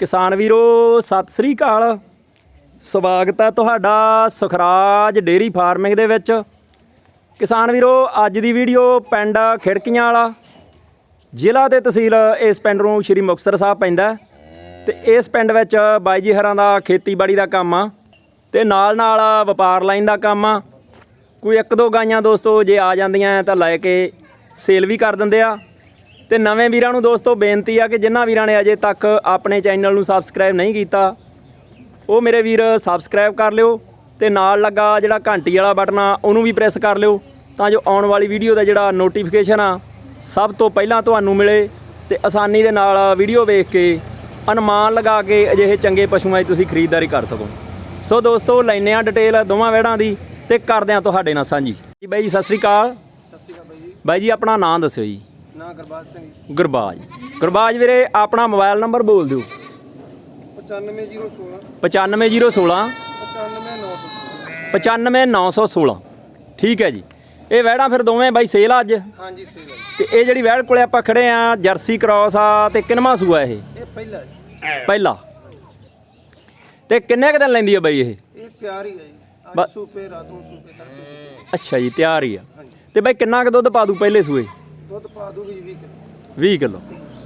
ਕਿਸਾਨ ਵੀਰੋ, ਸਤਿ ਸ੍ਰੀ ਅਕਾਲ। ਸਵਾਗਤ ਹੈ ਤੁਹਾਡਾ ਸੁਖਰਾਜ ਡੇਰੀ ਫਾਰਮਿੰਗ ਦੇ ਵਿੱਚ। ਕਿਸਾਨ ਵੀਰੋ, ਅੱਜ ਦੀ ਵੀਡੀਓ ਪਿੰਡ ਖਿੜਕੀਆਂ ਵਾਲਾ। ਜ਼ਿਲ੍ਹਾ ਤੇ ਤਹਿਸੀਲ ਇਸ ਪਿੰਡ ਨੂੰ ਸ਼੍ਰੀ ਮੁਕਤਸਰ ਸਾਹਿਬ ਪੈਂਦਾ ਹੈ। ਤੇ ਇਸ ਪਿੰਡ ਵਿੱਚ ਬਾਈ ਜੀ ਹਰਾਂ ਦਾ ਖੇਤੀਬਾੜੀ ਦਾ ਕੰਮ ਆ ਤੇ ਨਾਲ ਨਾਲ ਵਪਾਰ ਲਾਈਨ ਦਾ ਕੰਮ ਆ। ਕੋਈ ਇੱਕ ਦੋ ਗਾਈਆਂ ਦੋਸਤੋ ਜੇ ਆ ਜਾਂਦੀਆਂ ਤਾਂ ਲੈ ਕੇ ਸੇਲ ਵੀ ਕਰ ਦਿੰਦੇ ਆ। ਤੇ ਨਵੇਂ ਵੀਰਾਂ ਨੂੰ ਦੋਸਤੋ ਬੇਨਤੀ ਆ ਕਿ ਜਿਨ੍ਹਾਂ ਵੀਰਾਂ ਨੇ ਅਜੇ ਤੱਕ ਆਪਣੇ ਚੈਨਲ ਨੂੰ ਸਬਸਕ੍ਰਾਈਬ ਨਹੀਂ ਕੀਤਾ ਉਹ ਮੇਰੇ ਵੀਰ ਸਬਸਕ੍ਰਾਈਬ ਕਰ ਲਿਓ ਤੇ ਨਾਲ ਲੱਗਾ ਜਿਹੜਾ ਘੰਟੀ ਵਾਲਾ ਬਟਨ ਆ ਉਹਨੂੰ ਵੀ ਪ੍ਰੈਸ ਕਰ ਲਿਓ ਤਾਂ ਜੋ ਆਉਣ ਵਾਲੀ ਵੀਡੀਓ ਦਾ ਜਿਹੜਾ ਨੋਟੀਫਿਕੇਸ਼ਨ ਆ ਸਭ ਤੋਂ ਪਹਿਲਾਂ ਤੁਹਾਨੂੰ ਮਿਲੇ ਤੇ ਆਸਾਨੀ ਦੇ ਨਾਲ ਵੀਡੀਓ ਵੇਖ ਕੇ ਅਨੁਮਾਨ ਲਗਾ ਕੇ ਅਜਿਹੇ ਚੰਗੇ ਪਸ਼ੂਆਂ ਦੀ ਤੁਸੀਂ ਖਰੀਦਦਾਰੀ ਕਰ ਸਕੋ। ਸੋ ਦੋਸਤੋ ਲੈਨੇ ਆ ਡਿਟੇਲ ਦੋਵਾਂ ਵਹਿੜਾਂ ਦੀ ਤੇ ਕਰਦੇ ਆ ਤੁਹਾਡੇ ਨਾਲ ਸਾਂਝੀ। ਜੀ ਬਾਈ ਜੀ ਸਤਿ ਸ੍ਰੀ ਅਕਾਲ। ਸਤਿ ਸ਼੍ਰੀ ਅਕਾਲ ਬਾਈ ਜੀ। ਬਾਈ ਜੀ ਆਪਣਾ ਨਾਮ ਦੱਸਿਓ ਜੀ। ਨਾਂ ਗੁਰਬਾਜ ਸਿੰਘ ਜੀ। ਗੁਰਬਾਜ। ਗੁਰਬਾਜ ਵੀਰੇ ਆਪਣਾ ਮੋਬਾਈਲ ਨੰਬਰ ਬੋਲ ਦਿਓ। 95016 95016 95916 95916 ਠੀਕ ਹੈ ਜੀ। ਇਹ ਵਹਿੜਾਂ ਫਿਰ ਦੋਵੇਂ ਬਾਈ ਸੇਲ ਅੱਜ? ਹਾਂਜੀ ਤੇ ਇਹ ਜਿਹੜੀ ਵਹਿੜ ਕੋਲੇ ਆਪਾਂ ਖੜੇ ਆ ਜਰਸੀ ਕ੍ਰਾਸ ਆ ਤੇ ਕਿੰਨਵਾਂ ਸੂਆ ਇਹ? ਇਹ ਪਹਿਲਾ ਪਹਿਲਾ। ਤੇ ਕਿੰਨੇ ਕੁ ਦਿਨ ਲੈਂਦੀ ਆ ਬਾਈ ਇਹ? ਇਹ ਤਿਆਰ ਹੀ ਹੈ ਜੀ। ਅੱਜ ਸੂਪੇ ਰਾਤ ਸੂਪੇ ਅੱਛਾ ਜੀ ਤਿਆਰ ਹੀ ਆ। ਤੇ ਬਾਈ ਕਿੰਨਾ ਕੁ ਦੁੱਧ ਪਾ ਦੂ ਪਹਿਲੇ ਸੂਏ? ਦੁੱਧ ਪਾ ਦੂਗੀ 20 ਕਿਲੋ। 20 ਕਿਲੋ।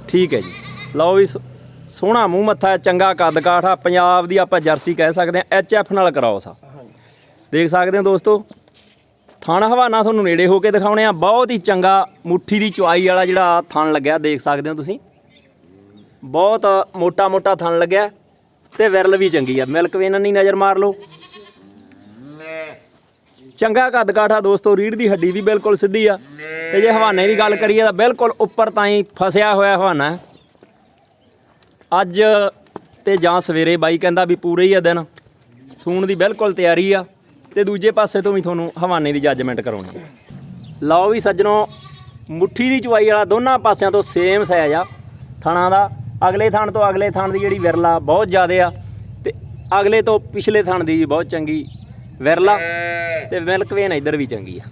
ਠੀਕ ਹੈ ਜੀ। ਲਓ ਵੀ ਸੋਹਣਾ ਮੂੰਹ ਮੱਥਾ ਚੰਗਾ ਕੱਦ ਕਾਠ ਆ ਪੰਜਾਬ ਦੀ ਆਪਾਂ ਜਰਸੀ ਕਹਿ ਸਕਦੇ ਆ ਐਚ ਐਫ ਨਾਲ ਕਰਾਓ ਸਾ ਦੇਖ ਸਕਦੇ ਹੋ ਦੋਸਤੋ ਥਣ ਹਵਾਨਾ ਤੁਹਾਨੂੰ ਨੇੜੇ ਹੋ ਕੇ ਦਿਖਾਉਣੇ ਆ ਬਹੁਤ ਹੀ ਚੰਗਾ ਮੁੱਠੀ ਦੀ ਚੁਆਈ ਵਾਲਾ ਜਿਹੜਾ ਥਣ ਲੱਗਿਆ ਦੇਖ ਸਕਦੇ ਹੋ ਤੁਸੀਂ। ਬਹੁਤ ਮੋਟਾ ਮੋਟਾ ਥਣ ਲੱਗਿਆ ਤੇ ਵਿਰਲ ਵੀ ਚੰਗੀ ਆ। ਮਿਲਕ ਵੇਨ ਨਹੀਂ ਨਜ਼ਰ ਮਾਰ ਲਓ। ਚੰਗਾ ਕੱਦ ਕਾਠਾ ਦੋਸਤੋ ਰੀੜ ਦੀ ਹੱਡੀ ਵੀ ਬਿਲਕੁਲ ਸਿੱਧੀ ਆ। ਤੇ ਜੇ ਹਵਾਨੇ ਦੀ ਗੱਲ ਕਰੀਏ ਤਾਂ ਬਿਲਕੁਲ ਉੱਪਰ ਤਾਈਂ ਫਸਿਆ ਹੋਇਆ ਹਵਾਨਾ ਅੱਜ ਤੇ ਜਾਂ ਸਵੇਰੇ ਬਾਈ ਕਹਿੰਦਾ ਵੀ ਪੂਰੇ ਹੀ ਆ ਦਿਨ। ਸੂਣ ਦੀ ਬਿਲਕੁਲ ਤਿਆਰੀ ਆ। ਤੇ ਦੂਜੇ ਪਾਸੇ ਤੋਂ ਵੀ ਤੁਹਾਨੂੰ ਹਵਾਨੇ ਦੀ ਜੱਜਮੈਂਟ ਕਰਾਉਣੀ। ਲਓ ਵੀ ਸੱਜਣੋ, ਮੁੱਠੀ ਦੀ ਚੁਆਈ ਵਾਲਾ ਦੋਨਾਂ ਪਾਸਿਆਂ ਤੋਂ ਸੇਮ ਸਾਈਜ਼ ਆ ਥਣਾ ਦਾ। ਅਗਲੇ ਥਣ ਤੋਂ ਅਗਲੇ ਥਣ ਦੀ ਜਿਹੜੀ ਵਿਰਲਾ ਬਹੁਤ ਜ਼ਿਆਦਾ ਆ। ਤੇ ਅਗਲੇ ਤੋਂ ਪਿਛਲੇ ਥਣ ਦੀ ਵੀ ਬਹੁਤ ਚੰਗੀ ਵਿਰਲਾ ਤੇ ਮਿਲਕ ਵੇਨ ਇੱਧਰ ਵੀ ਚੰਗੀ ਆ।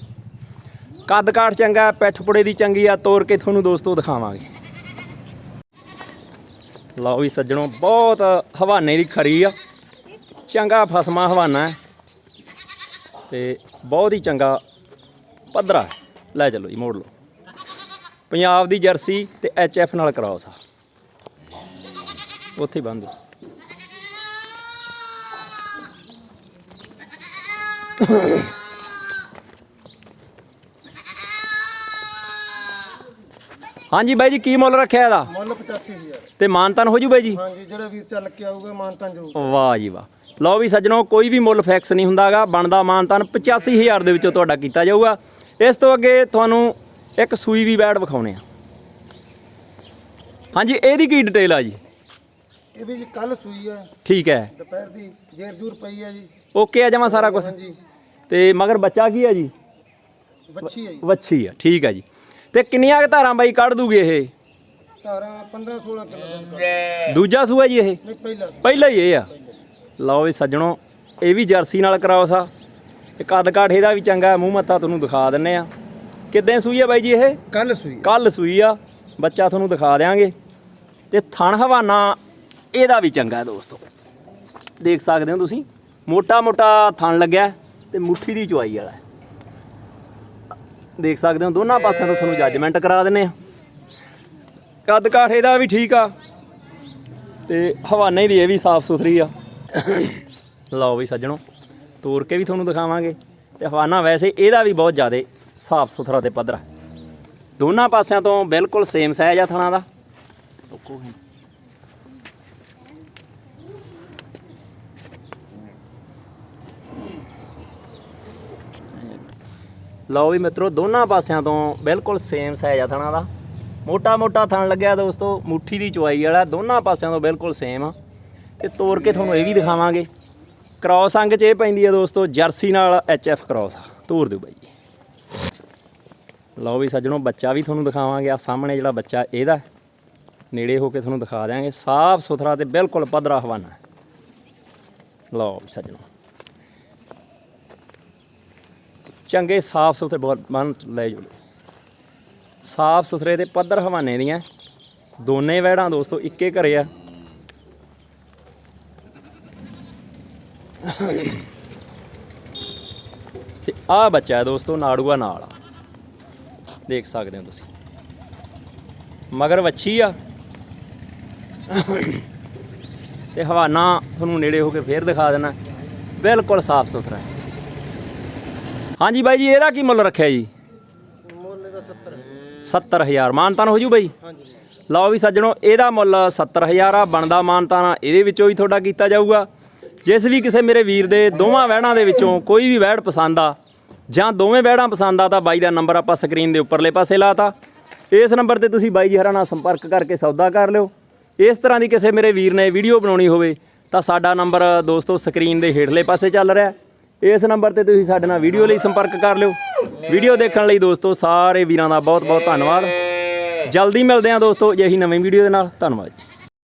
ਕੱਦ ਕਾਠ ਚੰਗਾ, ਪਿੱਠ ਪੁੜੇ ਦੀ ਚੰਗੀ ਆ, ਤੋਰ ਕੇ ਤੁਹਾਨੂੰ ਦੋਸਤੋ ਦਿਖਾਵਾਂਗੇ। ਲਓ ਵੀ ਸੱਜਣੋ, ਬਹੁਤ ਹਵਾਨੇ ਦੀ ਖਰੀ ਆ। ਚੰਗਾ ਫਸਮਾ ਹਵਾਨਾ ਹੈ। ਤੇ ਬਹੁਤ ਹੀ ਚੰਗਾ ਪੱਧਰਾ ਲੈ ਚਲੋ ਜੀ, ਮੋੜ ਲਓ। ਪੰਜਾਬ ਦੀ ਜਰਸੀ ਤੇ ਐਚ ਐਫ ਨਾਲ ਕਰਾਓ ਸਾ ਉੱਥੇ ਹੀ ਬੰਦ। ਹਾਂਜੀ ਬਾਈ ਜੀ ਕੀ ਮੁੱਲ ਰੱਖਿਆ ਇਹਦਾ? ਮੁੱਲ 85000 ਤੇ ਮਾਨਤਨ ਹੋ ਜੂ ਬਾਈ ਜੀ? ਹਾਂਜੀ ਜਿਹੜਾ ਵੀਰ ਚੱਲ ਕੇ ਆਊਗਾ ਮਾਨਤਾਂ ਜੋ ਵਾਹ ਜੀ ਵਾਹ। ਲਓ ਵੀ ਸੱਜਣੋ ਕੋਈ ਵੀ ਮੁੱਲ ਫਿਕਸ ਨਹੀਂ ਹੁੰਦਾਗਾ ਬਣਦਾ ਮਾਨਤਨ 85000 ਦੇ ਵਿੱਚੋਂ ਤੁਹਾਡਾ ਕੀਤਾ ਜਾਊਗਾ। ਇਸ ਤੋਂ ਅੱਗੇ ਤੁਹਾਨੂੰ ਇੱਕ ਸੂਈ ਵੀ ਬੈਡ ਵਿਖਾਉਣੇ ਆ। ਹਾਂਜੀ ਇਹਦੀ ਕੀ ਡਿਟੇਲ ਆ ਜੀ? ਇਹ ਵੀ ਜੀ ਕੱਲ ਸੂਈ ਹੈ ਠੀਕ ਹੈ। ਦੁਪਹਿਰ ਦੀ ਜੇਰ ਜੂਰ ਪਈ ਹੈ ਜੀ। ਓਕੇ ਆ ਜਮਾ ਸਾਰਾ ਕੁਝ ਹਾਂਜੀ। ਤੇ ਮਗਰ ਬੱਚਾ ਕੀ ਆ ਜੀ? ਵੱਛੀ ਹੈ ਜੀ। ਵੱਛੀ ਆ ਠੀਕ ਆ ਜੀ। ਤੇ ਕਿੰਨੀਆਂ ਕੁ ਧਾਰਾਂ ਬਾਈ ਕੱਢ ਦੂਗੇ ਇਹ? ਧਾਰਾਂ 15 16 ਕਿਲੋ। ਦੂਜਾ ਸੂਆ ਜੀ ਇਹ? ਨਹੀਂ ਪਹਿਲਾ ਪਹਿਲਾ ਹੀ ਇਹ ਆ। ਲਓ ਵੀ ਸੱਜਣੋ ਇਹ ਵੀ ਜਰਸੀ ਨਾਲ ਕਰਾਓ ਸਾ। ਤੇ ਕੱਦ ਕਾਠ ਇਹਦਾ ਵੀ ਚੰਗਾ ਹੈ, ਮੂੰਹ ਮੱਥਾ ਤੁਹਾਨੂੰ ਦਿਖਾ ਦਿੰਨੇ ਆ। ਕਿੱਦਾਂ ਸੂਈ ਆ ਬਾਈ ਜੀ ਇਹ? ਕੱਲ ਸੂਈ ਕੱਲ ਸੂਈ ਆ। ਬੱਚਾ ਤੁਹਾਨੂੰ ਦਿਖਾ ਦਿਆਂਗੇ। ਤੇ ਥਣ ਹਵਾਨਾ ਇਹਦਾ ਵੀ ਚੰਗਾ ਹੈ ਦੋਸਤੋ। ਦੇਖ ਸਕਦੇ ਹੋ ਤੁਸੀਂ। ਮੋਟਾ ਮੋਟਾ ਥਣ ਲੱਗਿਆ ਤੇ ਮੁੱਠੀ ਦੀ ਚੁਆਈ ਵਾਲਾ ਦੇਖ ਸਕਦੇ ਹੋ, ਦੋਨਾਂ ਪਾਸਿਆਂ ਤੋਂ ਤੁਹਾਨੂੰ ਜੱਜਮੈਂਟ ਕਰਾ ਦਿੰਨੇ ਆ ਕੱਦ ਕਾਠ ਇਹਦਾ ਵੀ ਠੀਕ ਆ ਤੇ ਹਵਾਨੇ ਦੀ, ਇਹ ਵੀ ਸਾਫ਼ ਸੁਥਰੀ ਆ। ਲਓ ਵੀ ਸੱਜਣੋ ਤੋੜ ਕੇ ਵੀ ਤੁਹਾਨੂੰ ਦਿਖਾਵਾਂਗੇ। ਤੇ ਹਵਾਨਾ ਵੈਸੇ ਇਹਦਾ ਵੀ ਬਹੁਤ ਜ਼ਿਆਦਾ ਸਾਫ਼ ਸੁਥਰਾ ਤੇ ਪੱਧਰਾ। ਦੋਨਾਂ ਪਾਸਿਆਂ ਤੋਂ ਬਿਲਕੁਲ ਸੇਮ ਸਾਈਜ਼ ਆ ਥਣਾ ਦਾ। ਲਓ ਵੀ ਮਿੱਤਰੋ, ਦੋਨਾਂ ਪਾਸਿਆਂ ਤੋਂ ਬਿਲਕੁਲ ਸੇਮ ਸਾਈਜ਼ ਆ ਥਣਾ ਦਾ। ਮੋਟਾ ਮੋਟਾ ਥਣ ਲੱਗਿਆ ਦੋਸਤੋ, ਮੁੱਠੀ ਦੀ ਚੁਆਈ ਵਾਲਾ, ਦੋਨਾਂ ਪਾਸਿਆਂ ਤੋਂ ਬਿਲਕੁਲ ਸੇਮ ਆ। ਤੇ ਤੋੜ ਕੇ ਤੁਹਾਨੂੰ ਇਹ ਵੀ ਦਿਖਾਵਾਂਗੇ। ਕ੍ਰਾਸ ਅੰਗ 'ਚ ਇਹ ਪੈਂਦੀ ਆ ਦੋਸਤੋ, ਜਰਸੀ ਨਾਲ ਐਚ ਐਫ ਕ੍ਰਾਸ ਤੋੜ ਦਿਓ ਬਾਈ। ਜੀ ਲਓ ਵੀ ਸੱਜਣੋ, ਬੱਚਾ ਵੀ ਤੁਹਾਨੂੰ ਦਿਖਾਵਾਂਗੇ। ਆ ਸਾਹਮਣੇ ਜਿਹੜਾ ਬੱਚਾ ਇਹਦਾ, ਨੇੜੇ ਹੋ ਕੇ ਤੁਹਾਨੂੰ ਦਿਖਾ ਦਿਆਂਗੇ। ਸਾਫ਼ ਸੁਥਰਾ ਤੇ ਬਿਲਕੁਲ ਪੱਧਰਾ ਹਵਾਨਾ। ਲਓ ਵੀ ਸੱਜਣੋ। ਚੰਗੇ ਸਾਫ਼ ਸੁਥਰੇ ਬਨ ਲੈ ਜਾਓ। ਸਾਫ਼ ਸੁਥਰੇ ਦੇ ਪੱਧਰ ਹਵਾਨੇ ਦੀਆਂ। ਦੋਨੇ ਵਹਿੜਾਂ ਦੋਸਤੋ ਇੱਕੇ ਘਰੇ ਆ। ਤੇ ਆ ਬੱਚਾ ਦੋਸਤੋ ਨਾੜੂਆ ਨਾਲ ਆ। ਦੇਖ ਸਕਦੇ ਹੋ ਤੁਸੀਂ। ਮਗਰ ਵੱਛੀ ਆ। ਤੇ ਹਵਾਨਾ ਤੁਹਾਨੂੰ ਨੇੜੇ ਹੋ ਕੇ ਫੇਰ ਦਿਖਾ ਦੇਣਾ। ਬਿਲਕੁਲ ਸਾਫ਼ ਸੁਥਰਾ। ਹੈ ਹਾਂਜੀ ਬਾਈ ਜੀ, ਇਹਦਾ ਕੀ ਮੁੱਲ ਰੱਖਿਆ ਜੀ? ਮੁੱਲ ਦਾ 70 70000 ਮਾਨਤਾਨ ਹੋ ਜੂ ਬਾਈ? ਹਾਂਜੀ ਲਓ ਵੀ ਸੱਜਣੋ, ਇਹਦਾ ਮੁੱਲ 70000 ਆ, ਬਣਦਾ ਮਾਨਤਾਨ ਇਹਦੇ ਵਿੱਚੋਂ ਹੀ ਤੁਹਾਡਾ ਕੀਤਾ ਜਾਊਗਾ। ਜਿਸ ਵੀ ਕਿਸੇ ਮੇਰੇ ਵੀਰ ਦੇ ਦੋਵਾਂ ਵਹਿੜਾਂ ਦੇ ਵਿੱਚੋਂ ਕੋਈ ਵੀ ਵਹਿੜ ਪਸੰਦ ਆ, ਜਾਂ ਦੋਵੇਂ ਵਹਿੜਾਂ ਪਸੰਦ ਆ, ਤਾਂ ਬਾਈ ਦਾ ਨੰਬਰ ਆਪਾਂ ਸਕਰੀਨ ਦੇ ਉੱਪਰਲੇ ਪਾਸੇ ਲਾਤਾ। ਇਸ ਨੰਬਰ ਤੇ ਤੁਸੀਂ ਬਾਈ ਜੀ ਹਰਾਂ ਨਾਲ ਸੰਪਰਕ ਕਰਕੇ ਸੌਦਾ ਕਰ ਲਿਓ। ਇਸ ਤਰ੍ਹਾਂ ਦੀ ਕਿਸੇ ਮੇਰੇ ਵੀਰ ਨੇ ਵੀਡੀਓ ਬਣਾਉਣੀ ਹੋਵੇ, ਤਾਂ ਸਾਡਾ ਨੰਬਰ ਦੋਸਤੋ ਸਕਰੀਨ ਦੇ ਹੇਠਲੇ ਪਾਸੇ ਚੱਲ ਰਿਹਾ। ਇਸ ਨੰਬਰ ਤੇ ਤੁਸੀਂ ਸਾਡੇ ਨਾਲ ਵੀਡੀਓ ਲਈ ਸੰਪਰਕ ਕਰ ਲਿਓ। ਵੀਡੀਓ ਦੇਖਣ ਲਈ ਦੋਸਤੋ, ਸਾਰੇ ਵੀਰਾਂ ਦਾ ਬਹੁਤ ਬਹੁਤ ਧੰਨਵਾਦ। ਜਲਦੀ ਮਿਲਦੇ ਹਾਂ ਦੋਸਤੋ, ਅਜਿਹੀ ਨਵੀਂ ਵੀਡੀਓ ਦੇ ਨਾਲ। ਧੰਨਵਾਦ